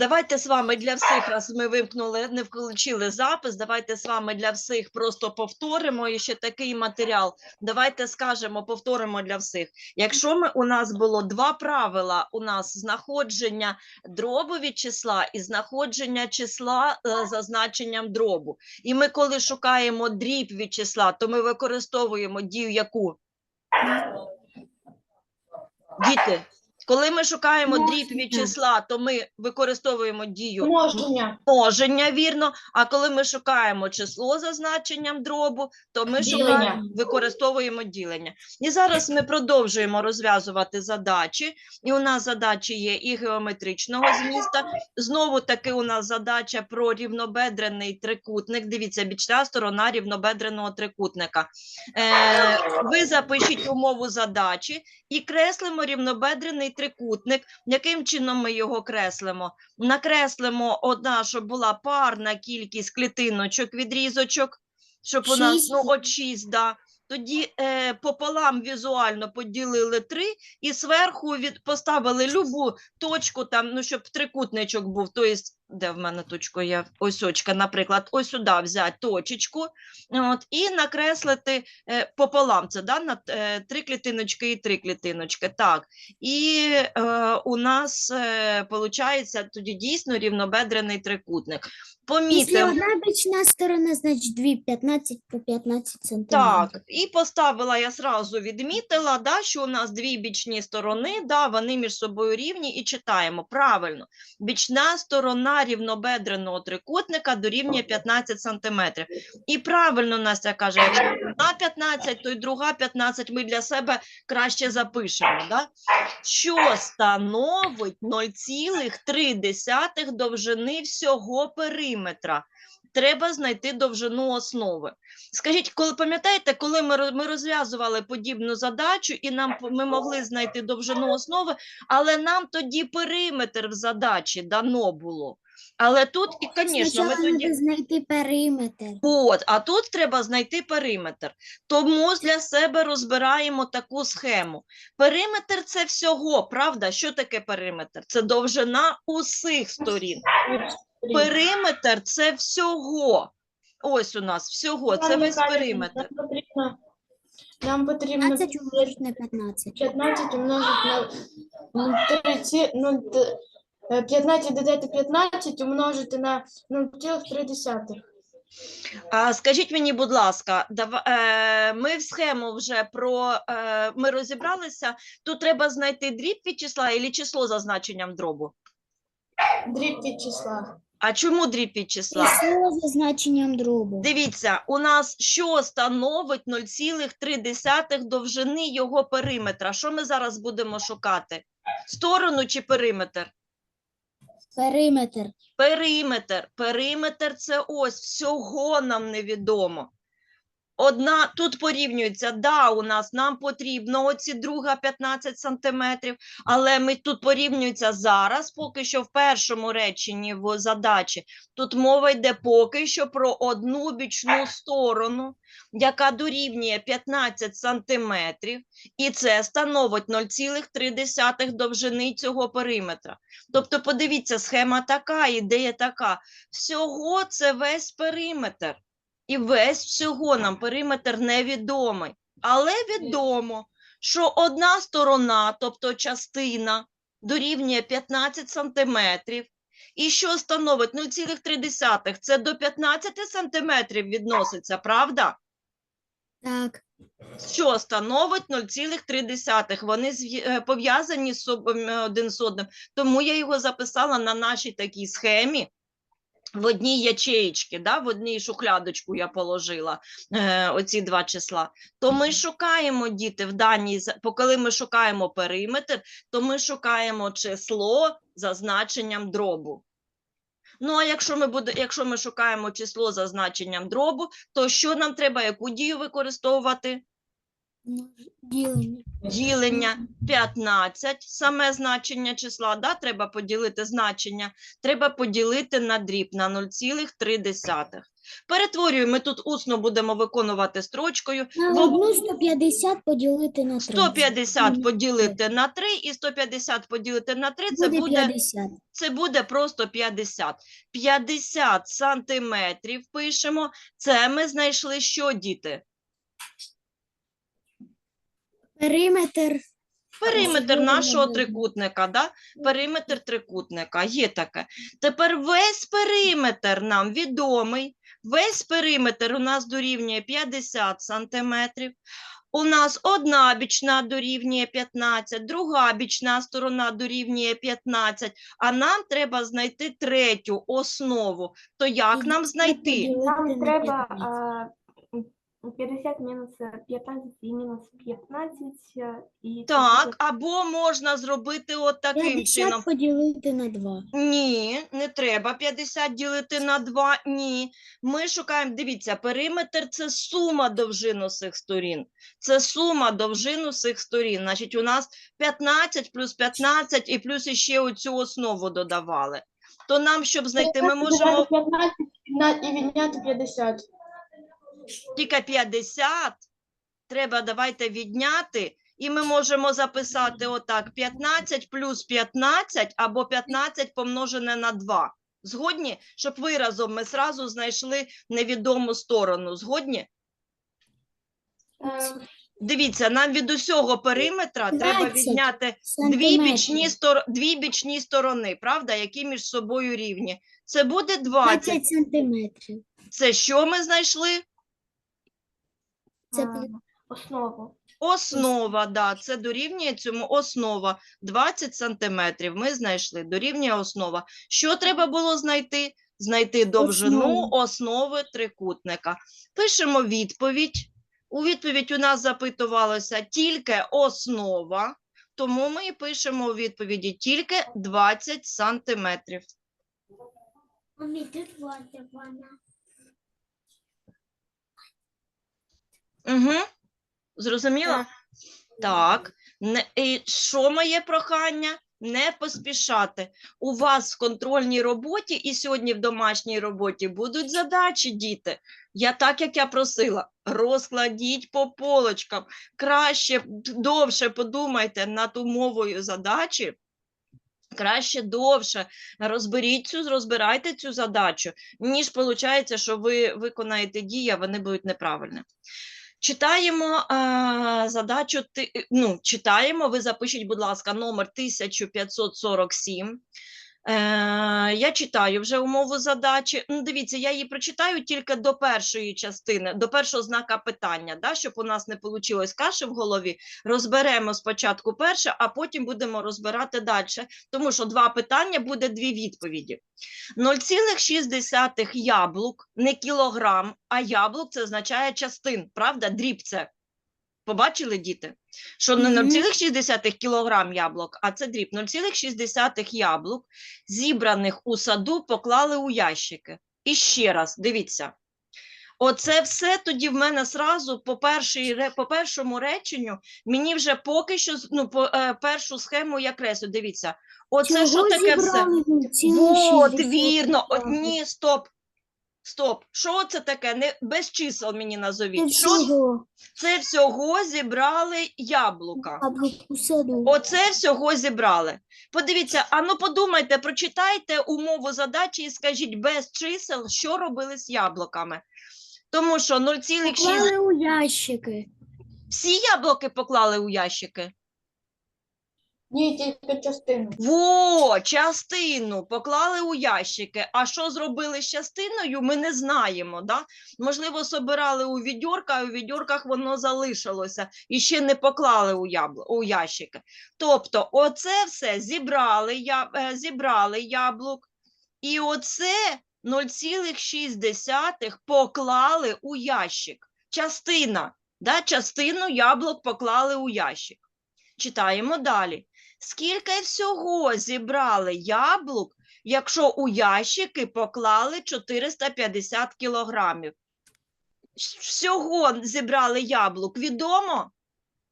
Давайте з вами для всіх, раз ми вимкнули, не включили запис. Давайте з вами для всіх просто повторимо і ще такий матеріал. Давайте скажемо, повторимо для всіх. Якщо ми у нас було два правила: у нас знаходження дробу від числа і знаходження числа е, за значенням дробу. І ми, коли шукаємо дріб від числа, то ми використовуємо дію яку? Діти, коли ми шукаємо дріб від числа, то ми використовуємо дію Множення. множення, вірно. А коли ми шукаємо число за значенням дробу, то ми Ділення. шукаємо, використовуємо ділення. І зараз ми продовжуємо розв'язувати задачі. І у нас задачі є і геометричного зміста. Знову таки у нас задача про рівнобедрений трикутник. Дивіться, бічна сторона рівнобедреного трикутника. Е, ви запишіть умову задачі і креслимо рівнобедрений трикутник. Яким чином ми його креслимо? Накреслимо одна, щоб була парна кількість клітиночок, відрізочок, щоб у нас ну, от шість, да. Тоді е, пополам візуально поділили три і зверху від, поставили любу точку, там, ну, щоб трикутничок був. Тобто, де в мене точка є? Ось очка, наприклад, ось сюди взяти точечку от, і накреслити е, пополам. Це да, на, е, три клітиночки і три клітиночки. Так. І е, у нас е, виходить тоді дійсно рівнобедрений трикутник. Якщо одна бічна сторона, значить дві 15 по 15 сантиметрів. Так, і поставила я зразу відмітила, да, що у нас дві бічні сторони, да, вони між собою рівні, і читаємо правильно. Бічна сторона рівнобедреного трикутника дорівнює 15 см. І правильно Настя каже, якщо одна 15, то й друга 15 ми для себе краще запишемо. Да? Що становить 0,3 довжини всього периметра? Треба знайти довжину основи. Скажіть, коли пам'ятаєте, коли ми, ми розв'язували подібну задачу, і нам ми могли знайти довжину основи, але нам тоді периметр в задачі дано було. Але тут, і, звісно, ми Спочатку тоді. треба знайти периметр. От, а тут треба знайти периметр. Тому для себе розбираємо таку схему. Периметр це всього, правда? Що таке периметр? Це довжина усіх сторін. Периметр це всього. Ось у нас всього, це весь периметр. Нам потрібно, нам потрібно 15 умножити на 15. 15 умножити на 30, ну, е, 15 додати 15 умножити на 0,3. А скажіть мені, будь ласка, е, ми в схему вже про е, ми розібралися. Тут треба знайти дріб від числа і число за значенням дробу. Дріб від числа. А чому дріб від числа? Число за значенням дробу. Дивіться, у нас що становить 0,3 довжини його периметра? Що ми зараз будемо шукати? Сторону чи периметр? Периметр. Периметр. Периметр це ось всього нам невідомо. Одна тут порівнюється, да, у нас нам потрібно оці друга 15 сантиметрів, але ми тут порівнюється зараз, поки що в першому реченні в задачі. Тут мова йде поки що про одну бічну сторону, яка дорівнює 15 сантиметрів, і це становить 0,3 довжини цього периметра. Тобто, подивіться, схема така, ідея така. Всього це весь периметр. І весь всього нам периметр невідомий. Але відомо, що одна сторона, тобто частина, дорівнює 15 сантиметрів. І що становить 0,3? Це до 15 сантиметрів відноситься, правда? Так. що становить 0,3. Вони е, пов'язані один з одним. Тому я його записала на нашій такій схемі. В одній ячеєчці, да, в одній шухлядочку я положила е, оці два числа. То ми шукаємо діти в даній, коли ми шукаємо периметр, то ми шукаємо число за значенням дробу. Ну, а якщо ми, буде, якщо ми шукаємо число за значенням дробу, то що нам треба, яку дію використовувати? Ділення. Ділення 15, саме значення числа, да, треба поділити значення, треба поділити на дріб на 0,3. Перетворюємо, ми тут усно будемо виконувати строчкою. На В- одну 150 поділити на 3. 150 Мгм. поділити на 3 і 150 поділити на 3 це Буде буде 50. це буде просто 50. 50 сантиметрів пишемо. Це ми знайшли що, діти? Периметр. Периметр нашого трикутника, да? периметр трикутника, є таке. Тепер весь периметр нам відомий. Весь периметр у нас дорівнює 50 сантиметрів. У нас одна бічна дорівнює 15, друга бічна сторона дорівнює 15, а нам треба знайти третю основу. То як нам знайти? Нам треба 50 мінус е, 15 і мінус 15. е, І Так, або можна зробити от таким 50 чином. поділити на 2. Ні, не треба 50 ділити на 2. Ні. Ми шукаємо, дивіться, периметр це сума довжин усіх сторін. Це сума довжин усіх сторін. Значить, у нас 15 плюс 15 і плюс іще оцю основу додавали. То нам, щоб знайти, ми можемо 15 і відняти 50. Тільки 50. Треба давайте відняти. І ми можемо записати отак: 15 плюс 15 або 15 помножене на 2. Згодні? Щоб виразом ми зразу знайшли невідому сторону. Згодні? е, Дивіться, нам від усього периметра треба відняти дві Сантиметрів. бічні, стор... дві бічні сторони, правда, які між собою рівні. Це буде 20. 20 сантиметрів. Це що ми знайшли? Це а, основу. Основа, да, це дорівнює цьому основа 20 сантиметрів. Ми знайшли дорівнює основа. Що треба було знайти? Знайти довжину Основу. основи трикутника. Пишемо відповідь. У відповідь у нас запитувалося тільки основа, тому ми і пишемо у відповіді тільки 20 сантиметрів. Угу. Зрозуміло? Так. Так. Не, і що моє прохання? Не поспішати. У вас в контрольній роботі і сьогодні в домашній роботі будуть задачі, діти. Я так, як я просила, розкладіть по полочкам. Краще, довше подумайте над умовою задачі. Краще довше розберіть цю, розбирайте цю задачу, ніж виходить, що ви виконаєте дії, а вони будуть неправильні. Читаємо е, задачу, ти- ну, читаємо, ви запишіть, будь ласка, номер 1547. Е, я читаю вже умову задачі. Ну, дивіться, я її прочитаю тільки до першої частини, до першого знака питання, да, щоб у нас не вийшло каші в голові. Розберемо спочатку перше, а потім будемо розбирати далі. Тому що два питання буде дві відповіді. 0,6 яблук, не кілограм, а яблук це означає частин, правда? Дріб це. Побачили діти? Що не 0,6 кілограм яблук, а це дріб. 0,6 яблук, зібраних у саду, поклали у ящики. І ще раз, дивіться. Оце все тоді в мене сразу по, першій, по першому реченню мені вже поки що ну, по, е, першу схему я креслю. Дивіться, оце що таке все? 60 вірно. От, ні, стоп. Стоп. Що це таке? Не, без чисел мені назовіть. Що всього це всього зібрали яблука? яблук у саду. Оце всього зібрали. Подивіться, а ну подумайте, прочитайте умову задачі і скажіть без чисел, що робили з яблуками. Тому що 0,6... Поклали у ящики. Всі яблуки поклали у ящики. Ні, тільки частину. Во, частину поклали у ящики. А що зробили з частиною, ми не знаємо. Да? Можливо, собирали у відьорка, а у відьорках воно залишилося і ще не поклали у, яблу, у ящики. Тобто, оце все зібрали, я, е, зібрали яблук, і оце 0,6 поклали у ящик. Частина. Да? Частину яблук поклали у ящик. Читаємо далі. Скільки всього зібрали яблук, якщо у ящики поклали 450 кілограмів? Всього зібрали яблук. Відомо?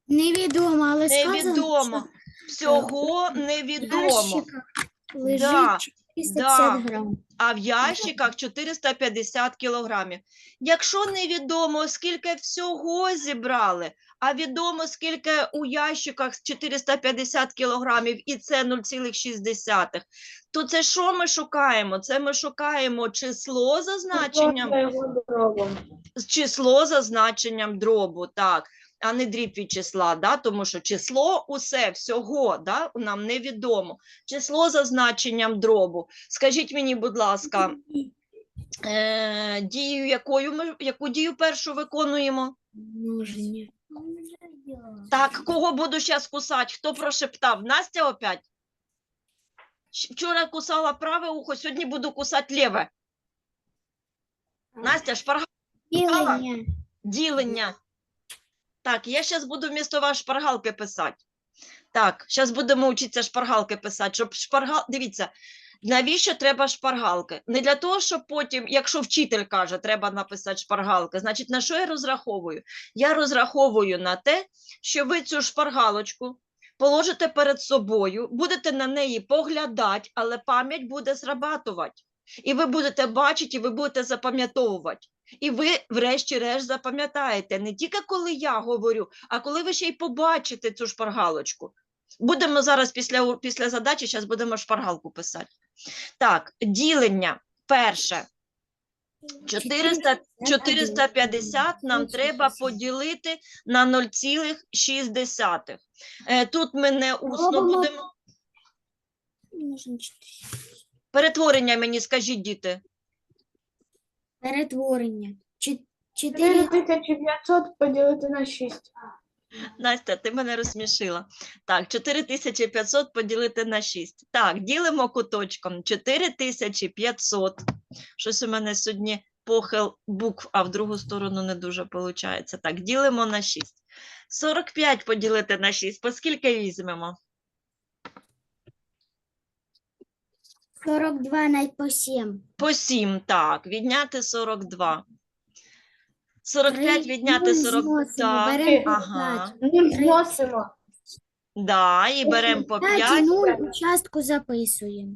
Невідомо, але сказано, Невідомо. Всього невідомо. лежить Да. 350 грам. а в ящиках 450 кілограмів. Якщо невідомо, скільки всього зібрали, а відомо, скільки у ящиках 450 кілограмів, і це 0,6, то це що ми шукаємо? Це ми шукаємо число за значенням число за значенням дробу, так, а не дріб від числа, да? тому що число усе всього да? нам невідомо. Число за значенням дробу. Скажіть мені, будь ласка, е, дію якою ми яку дію першу виконуємо? Множення. Так, кого буду зараз кусати? Хто прошептав? Настя опять? Вчора кусала праве ухо, сьогодні буду кусати ліве. Настя, шпарга Ділення. Ділення. Так, я зараз буду вмісто вас шпаргалки писати. Так, зараз будемо вчитися шпаргалки писати, щоб шпаргал... Дивіться, навіщо треба шпаргалки? Не для того, щоб потім, якщо вчитель каже, треба написати шпаргалки, значить, на що я розраховую? Я розраховую на те, що ви цю шпаргалочку положите перед собою, будете на неї поглядати, але пам'ять буде зрабатувати. І ви будете бачити, і ви будете запам'ятовувати. І ви, врешті-решт, запам'ятаєте не тільки коли я говорю, а коли ви ще й побачите цю шпаргалочку. Будемо зараз після, після задачі, зараз будемо шпаргалку писати. Так, ділення. Перше. 400, 450 нам треба поділити на 0,6. Е, Тут ми не усно будемо. Перетворення мені скажіть, діти. Перетворення. 4500 поділити на 6. Настя, ти мене розсмішила. Так, 4500 поділити на 6. Так, ділимо куточком. 4500. Щось у мене сьогодні похил букв, а в другу сторону не дуже виходить. Так, ділимо на 6. 45 поділити на 6. По скільки візьмемо? 42 на по 7. По 7, так. Відняти 42. 45 відняти 40. Так, ага. 5. Да, і беремо по 5 5. 0 участку записуємо.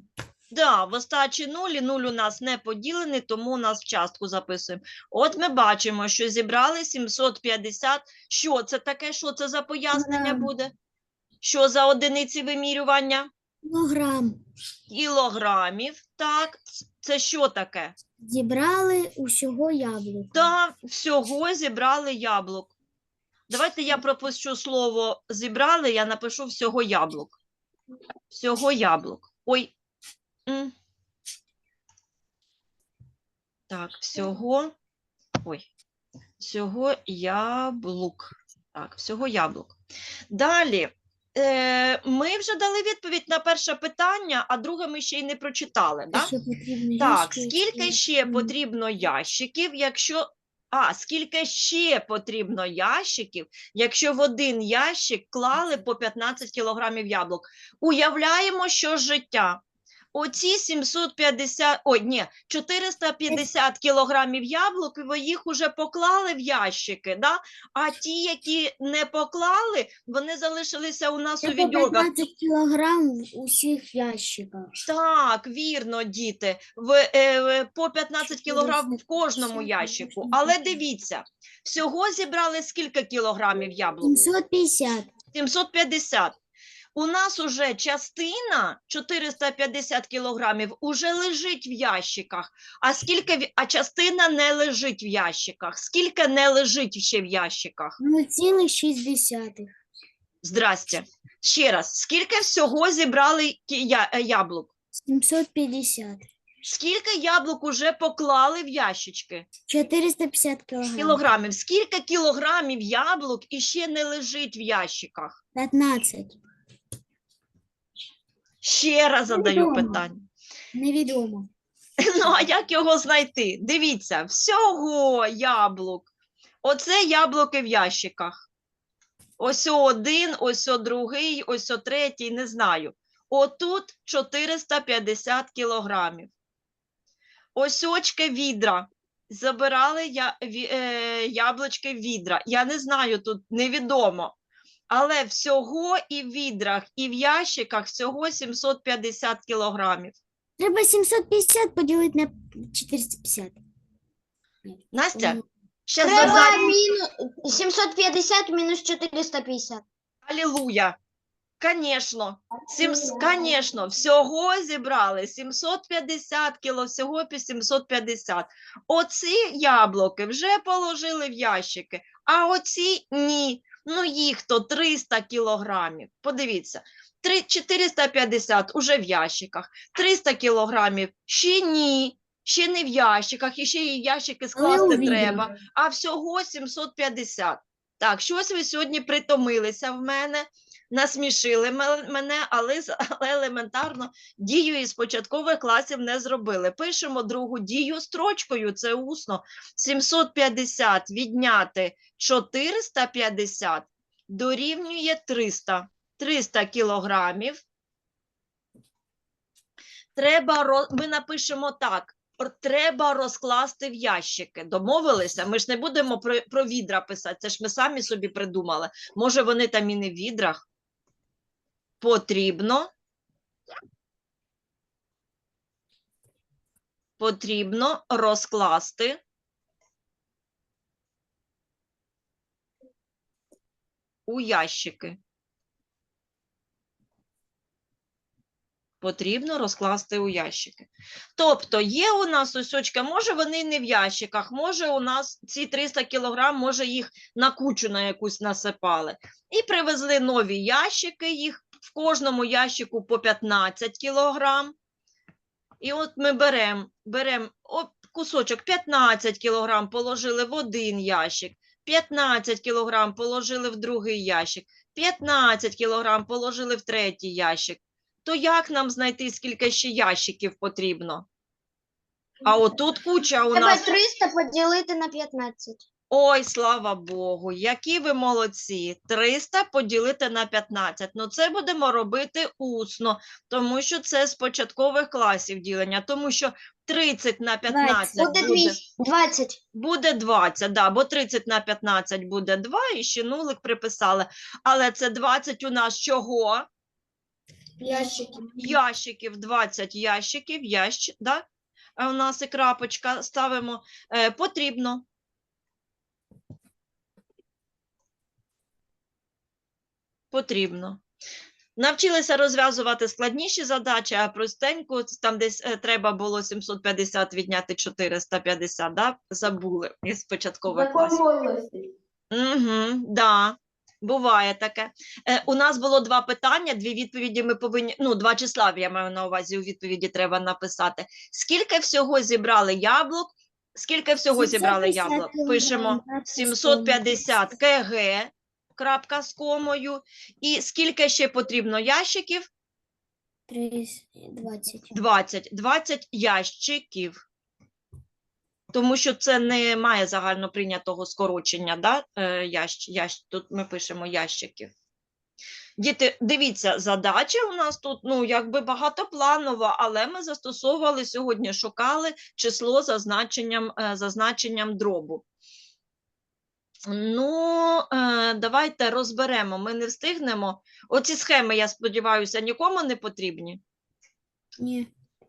Да, в остачі 0 і 0 у нас не поділений, тому у нас в частку записуємо. От ми бачимо, що зібрали 750. Що це таке? Що це за пояснення буде? Що за одиниці вимірювання? Кілограм. Кілограмів. Так, це що таке? Зібрали усього яблука. Та всього зібрали яблук. Давайте я пропущу слово зібрали, я напишу всього яблук. Всього яблук. Ой. М. Так, всього. Ой. Всього яблук. Так, всього яблук. Далі. Е, ми вже дали відповідь на перше питання, а друге ми ще й не прочитали. Да? Так, скільки ще потрібно ящиків, якщо. А, скільки ще потрібно ящиків, якщо в один ящик клали по 15 кілограмів яблук? Уявляємо, що життя. Оці 750, ой, ні, 450 кілограмів яблук, ви їх уже поклали в ящики, да? а ті, які не поклали, вони залишилися у нас у відьорках. 15 кілограм в усіх ящиках. Так, вірно, діти. В, е, по 15 кілограм в кожному ящику. Але дивіться, всього зібрали скільки кілограмів яблук? 750. 750. У нас уже частина 450 кілограмів уже лежить в ящиках, а скільки а частина не лежить в ящиках. Скільки не лежить ще в ящиках? 0,6. Здрастя. Ще раз, скільки всього зібрали е, яблук? 750. Скільки яблук уже поклали в ящички? 450 кілограм. Кілограмів. Скільки кілограмів яблук іще не лежить в ящиках? 15. Ще раз задаю питання. Невідомо. Ну, а як його знайти? Дивіться, всього яблук. Оце яблуки в ящиках. Ось один, ось другий, ось о третій, не знаю. Отут 450 кілограмів. Ось очки відра. Забирали я, е, яблучки відра. Я не знаю, тут невідомо. Але всього і в відрах, і в ящиках всього 750 кілограмів. Треба 750 поділити на 450. Настя, ще Треба за мінус 750 мінус 450. Алілуя. Конечно, Сім, конечно, всього зібрали 750 кіло, всього по 750. Оці яблуки вже положили в ящики, а оці ні. Ну їх то 300 кілограмів. Подивіться, три- 450 уже в ящиках, 300 кілограмів ще ні, ще не в ящиках, і ще і ящики скласти у треба, а всього 750. Так, щось ви сьогодні притомилися в мене насмішили мене, але, елементарно дію із початкових класів не зробили. Пишемо другу дію строчкою, це усно. 750 відняти 450 дорівнює 300. 300 кілограмів. Треба, ми напишемо так. Треба розкласти в ящики. Домовилися? Ми ж не будемо про, про відра писати. Це ж ми самі собі придумали. Може, вони там і не в відрах. Потрібно. Потрібно розкласти. У ящики. Потрібно розкласти у ящики. Тобто є у нас осьочка, може вони не в ящиках, може у нас ці 300 кілограм, може їх на кучу на якусь насипали. І привезли нові ящики, їх в кожному ящику по 15 кілограм. І от ми беремо берем, кусочок 15 кілограм положили в один ящик, 15 кілограм положили в другий ящик, 15 кілограм положили в третій ящик. То як нам знайти, скільки ще ящиків потрібно? А отут куча у Треба нас. 300 поділити на 15. Ой, слава Богу, які ви молодці. 300 поділити на 15. Ну, це будемо робити усно, тому що це з початкових класів ділення, тому що 30 на 15 Буде буде, 20. буде 20, да, бо 30 на 15 буде 2, і ще нулик приписали. Але це 20 у нас чого? Ящики. ящиків, 20 ящиків, ящ, да? А у нас і крапочка ставимо, е, потрібно. Потрібно. Навчилися розв'язувати складніші задачі, а простеньку, там десь е, треба було 750 відняти 450, да? забули із початкових класів. Угу, да, буває таке. Е, у нас було два питання, дві відповіді ми повинні, ну, два числа я маю на увазі, у відповіді треба написати. Скільки всього зібрали яблук? Скільки всього зібрали яблук? Пишемо 750 кг, крапка з комою. І скільки ще потрібно ящиків? 20. 20. 20 ящиків. Тому що це не має загально прийнятого скорочення, да? е, ящ, ящ, тут ми пишемо ящиків. Діти, дивіться, задача у нас тут ну, якби багатопланова, але ми застосовували сьогодні, шукали число за значенням, е, за значенням дробу. Ну, е, давайте розберемо. Ми не встигнемо. Оці схеми, я сподіваюся, нікому не потрібні. Ні.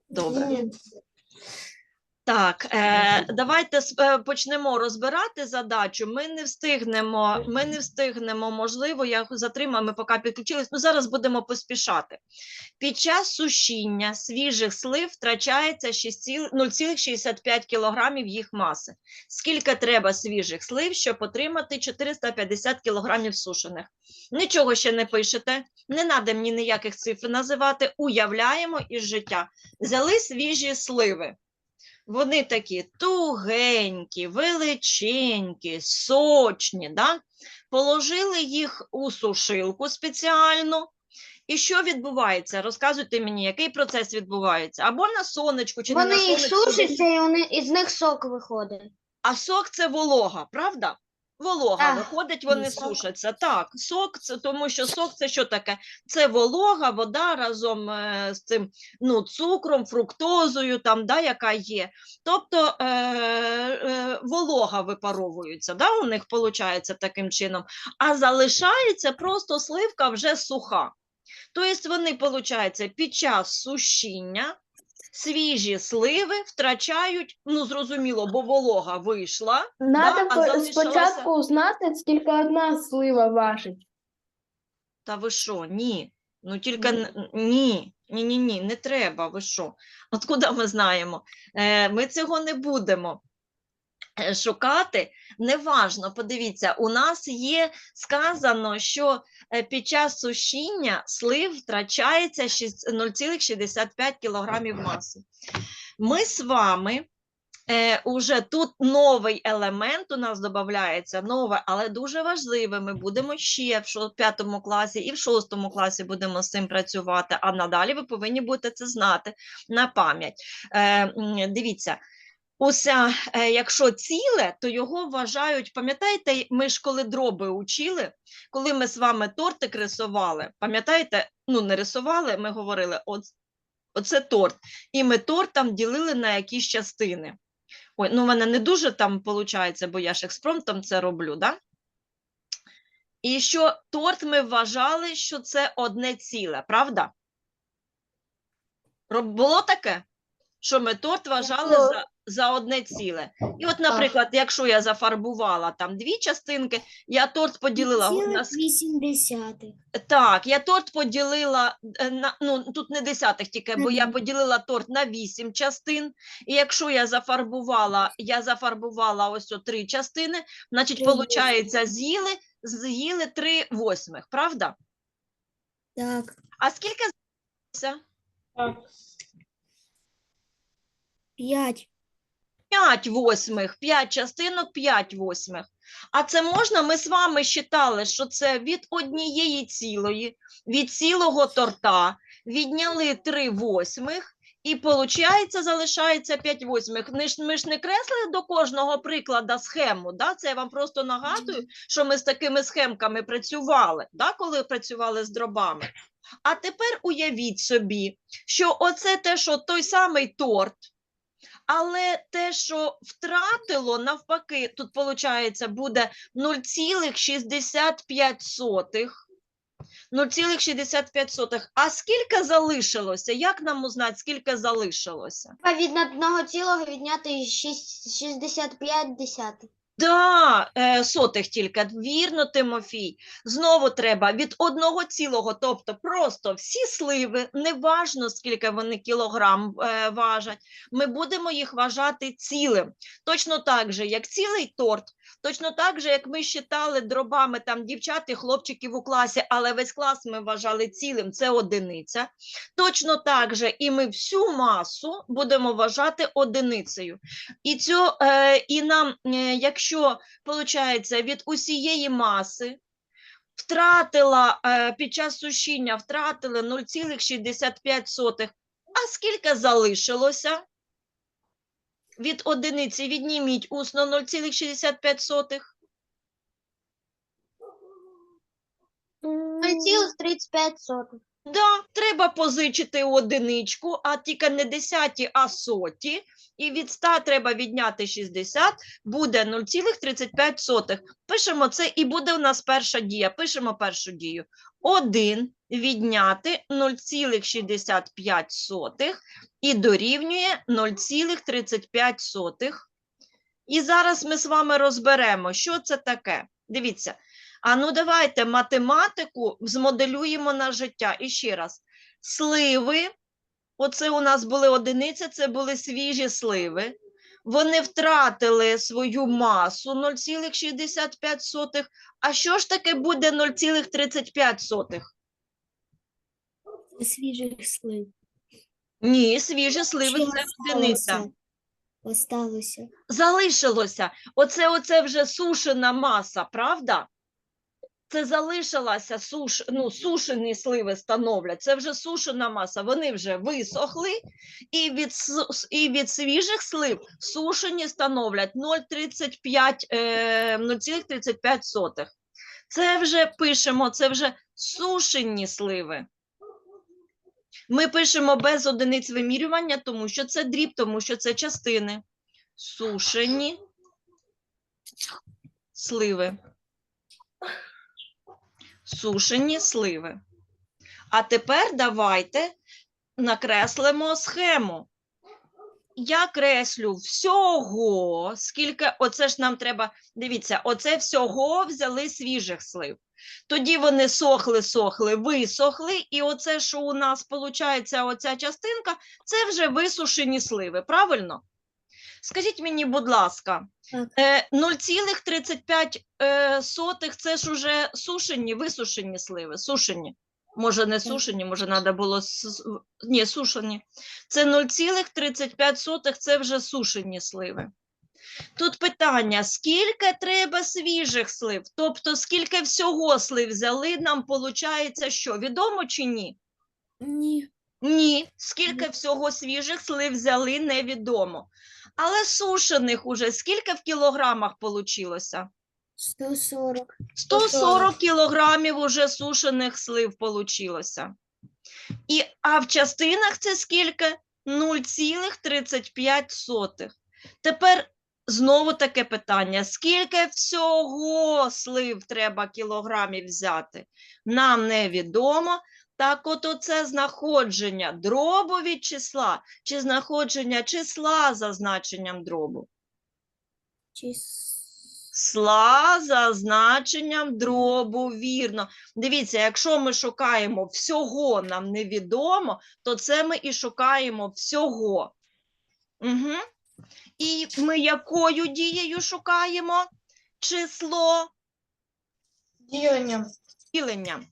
Добре. Ні. Так, е, давайте е, почнемо розбирати задачу. Ми не встигнемо, ми не встигнемо, можливо, я затримаю, ми поки підключились. Ну, зараз будемо поспішати. Під час сушіння свіжих слив втрачається 6 0,65 кілограмів їх маси. Скільки треба свіжих слив, щоб отримати 450 кілограмів сушених? Нічого ще не пишете, не треба мені ніяких цифр називати. Уявляємо із життя. Взяли свіжі сливи. Вони такі тугенькі, величенькі, сочні, да? положили їх у сушилку спеціально. І що відбувається? Розказуйте мені, який процес відбувається? Або на сонечку, чи не Вони на їх сонечку. сушаться і вони, із них сок виходить. А сок це волога, правда? Волога, Так. виходить, вони Сок. сушаться. Так, сок це тому, що сок це що таке? Це волога, вода разом е, з цим ну, цукром, фруктозою, там, да, яка є. Тобто е, е, волога випаровується, да, у них виходить таким чином, а залишається просто сливка вже суха. Тобто вони, виходить, під час сушіння свіжі сливи втрачають, ну зрозуміло, бо волога вийшла. Надо а по- залишилося- спочатку знати, скільки одна слива важить. Та ви що? Ні. Ну тільки Ні. ні. Ні, ні, ні, не треба. Ви що? Откуда ми знаємо? Е, ми цього не будемо шукати. Неважно, подивіться, у нас є сказано, що е, під час сушіння слив втрачається шість- 0,65 кг маси. Ми з вами е, уже тут новий елемент у нас додається, нове, але дуже важливе. Ми будемо ще в п'ятому класі і в шостому класі будемо з цим працювати. А надалі ви повинні будете це знати на пам'ять. Е, дивіться. Уся, е, якщо ціле, то його вважають, пам'ятаєте, ми ж коли дроби учили, коли ми з вами тортик рисували, пам'ятаєте, ну не рисували, ми говорили, от, оце торт. І ми торт там ділили на якісь частини. Ой, ну в мене не дуже там виходить, бо я ж експромтом це роблю, да? І що торт ми вважали, що це одне ціле, правда? Було таке? Що ми торт вважали за, за одне ціле. І от, наприклад, якщо я зафарбувала там дві частинки, я торт поділила на с- 0,8. так, я торт поділила е, на ну тут не десятих тільки, бо я Мгм. поділила торт на вісім частин. І якщо я зафарбувала, я зафарбувала ось о три частини, значить, Три виходить, з'їли, з'їли три восьмих, правда? Так, А скільки залишилося? 5. П'ять восьмих, п'ять частинок, п'ять восьмих. А це можна, ми з вами вважали, що це від однієї цілої, від цілого торта, відняли три восьмих, і виходить, залишається 5 восьмих. Ми ж, ми ж не креслили до кожного прикладу схему, да? це я вам просто нагадую, що ми з такими схемками працювали, да? коли працювали з дробами. А тепер уявіть собі, що оце те, що той самий торт, але те, що втратило, навпаки, тут виходить, буде 0,65. 0,65. А скільки залишилося? Як нам узнати, скільки залишилося? Від одного цілого відняти 6, 65 десятих. Да, е, сотих тільки. Вірно, Тимофій. Знову треба від одного цілого, тобто просто всі сливи, неважно скільки вони кілограм е, важать, ми будемо їх вважати цілим. Точно так же, як цілий торт, точно так же, як ми считали дробами там дівчат і хлопчиків у класі, але весь клас ми вважали цілим, це одиниця. Точно так же і ми всю масу будемо вважати одиницею. І, цю, е, і нам, е, якщо виходить, від усієї маси втратила е, під час сушіння втратили 0,65, а скільки залишилося? Від одиниці відніміть усно 0,65. 0,35. Да, треба позичити одиничку, а тільки не десяті, а соті. І від 100 треба відняти 60, буде 0,35. Пишемо це, і буде у нас перша дія. Пишемо першу дію. 1 відняти 0,65 і дорівнює 0,35. І зараз ми з вами розберемо, що це таке. Дивіться. А ну давайте математику змоделюємо на життя. І ще раз. Сливи, оце у нас були одиниці, це були свіжі сливи. Вони втратили свою масу 0,65. А що ж таке буде 0,35? Свіжих слив. Ні, свіжі сливи Що це одиниця. осталося? Осталося. Залишилося. Оце, оце вже сушена маса, правда? Це залишилася суш, ну, сушені сливи становлять. Це вже сушена маса. Вони вже висохли, і від, су- і від свіжих слив сушені становлять 0,35, е, 0,35. Це вже пишемо, це вже сушені сливи. Ми пишемо без одиниць вимірювання, тому що це дріб, тому що це частини. Сушені сливи. Сушені сливи. А тепер давайте накреслимо схему. Я креслю всього, скільки, оце ж нам треба, дивіться, оце всього взяли свіжих слив. Тоді вони сохли, сохли, висохли, і оце, що у нас виходить, оця частинка, це вже висушені сливи, правильно? Скажіть мені, будь ласка, е, 0,35 е, це ж уже сушені, висушені сливи, сушені. Може, не сушені, може, треба було ні, сушені. Це 0,35 це вже сушені сливи. Тут питання: скільки треба свіжих слив? Тобто, скільки всього слив взяли, нам виходить, що відомо чи ні? Ні. Ні, скільки всього свіжих слив взяли, невідомо. Але сушених уже скільки в кілограмах получилося? 140. 140 кілограмів уже сушених слив получилося. І, а в частинах це скільки? 0,35. Тепер знову таке питання: скільки всього слив треба кілограмів взяти? Нам невідомо. Так от оце знаходження дробу від числа чи знаходження числа за значенням дробу? Чис... Сла за значенням дробу, вірно. Дивіться, якщо ми шукаємо всього нам невідомо, то це ми і шукаємо всього. Угу. І ми якою дією шукаємо число Діленням. ділення?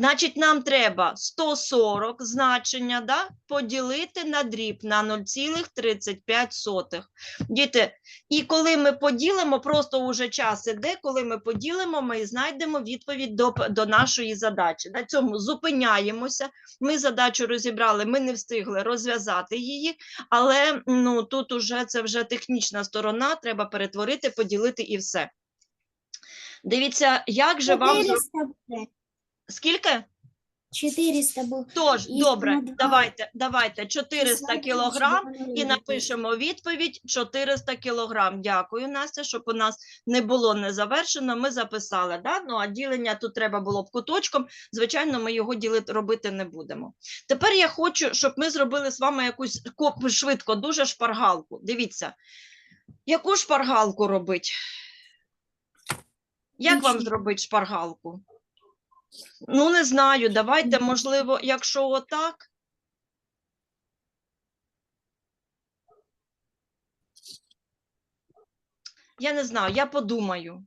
Значить, нам треба 140 значення да, поділити на дріб на 0,35. Діти, і коли ми поділимо, просто вже час іде, коли ми поділимо, ми знайдемо відповідь до, до нашої задачі. На цьому зупиняємося. Ми задачу розібрали, ми не встигли розв'язати її, але ну, тут уже це вже технічна сторона, треба перетворити, поділити і все. Дивіться, як же вам зро- 400 буде. Скільки? 400 буде. Тож, І добре, на два. давайте, давайте 400 Числа кілограм і напишемо відповідь 400 кілограм. Дякую, Настя, щоб у нас не було не завершено. Ми записали, да? ну, а ділення тут треба було б куточком. Звичайно, ми його ділити робити не будемо. Тепер я хочу, щоб ми зробили з вами якусь ко- швидко, дуже шпаргалку. Дивіться, яку шпаргалку робить? Як вам зробити шпаргалку? Ну, не знаю. Давайте, можливо, якщо отак. Я не знаю, я подумаю.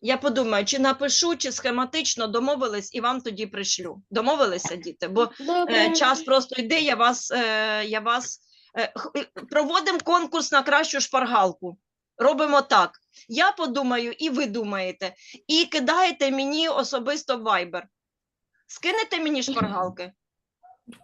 Я подумаю, чи напишу, чи схематично домовились і вам тоді пришлю. Домовилися, діти? Бо е, час просто йде, я вас, е, я вас е, е, проводимо конкурс на кращу шпаргалку. Робимо так. Я подумаю, і ви думаєте, і кидаєте мені особисто в Viber. Скинете мені шпаргалки?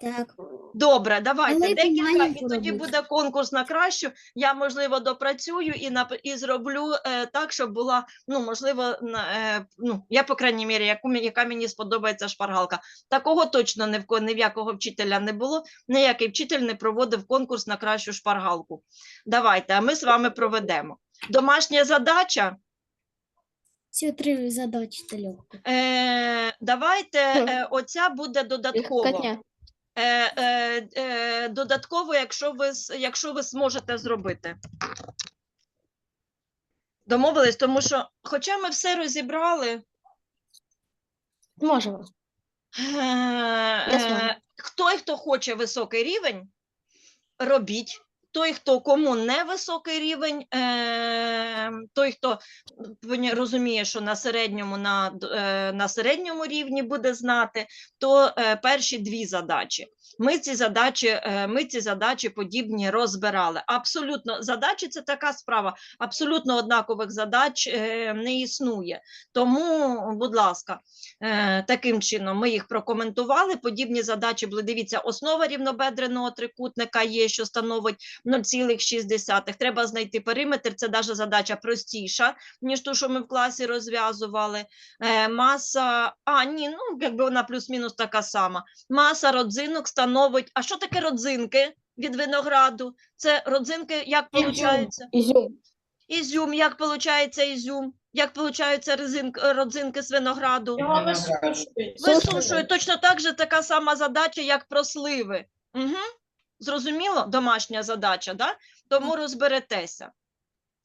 Так. Добре, давайте Але декілька, і тоді робити. буде конкурс на кращу. Я, можливо, допрацюю і, нап... і зроблю е, так, щоб була, ну, можливо, на, е, ну, я, по крайній мірі, яку, яка мені сподобається шпаргалка. Такого точно ні в, ні в якого вчителя не було, ніякий вчитель не проводив конкурс на кращу шпаргалку. Давайте, а ми з вами проведемо. Домашня задача. Всі три задачі та легко. Е, давайте, е, оця буде додаткова. е, е, е, додатково, якщо ви, с- якщо ви зможете зробити. Домовились, тому що, хоча ми все розібрали, Можемо. е, Я з вами. е, хто хоче високий рівень, робіть. Той, хто кому не високий рівень, е, той, хто розуміє, що на середньому, на, е, на середньому рівні буде знати, то е, перші дві задачі. Ми ці задачі, е, ми ці задачі подібні розбирали. Абсолютно задачі це така справа. Абсолютно однакових задач е, не існує. Тому, будь ласка, е, таким чином ми їх прокоментували. Подібні задачі були. Дивіться, основа рівнобедреного трикутника є, що становить 0,6. Треба знайти периметр. Це навіть задача простіша, ніж ту, що ми в класі розв'язували. Е, маса, а ні, ну якби вона плюс-мінус така сама. Маса родзинок становить. А що таке родзинки від винограду? Це родзинки, як виходить? Ізюм. Ізюм, як виходить ізюм? Як виходить родзинки, родзинки з винограду? Висушують. Висушую точно так же така сама задача, як про сливи. Угу. Зрозуміло? Домашня задача, да? Тому розберетеся.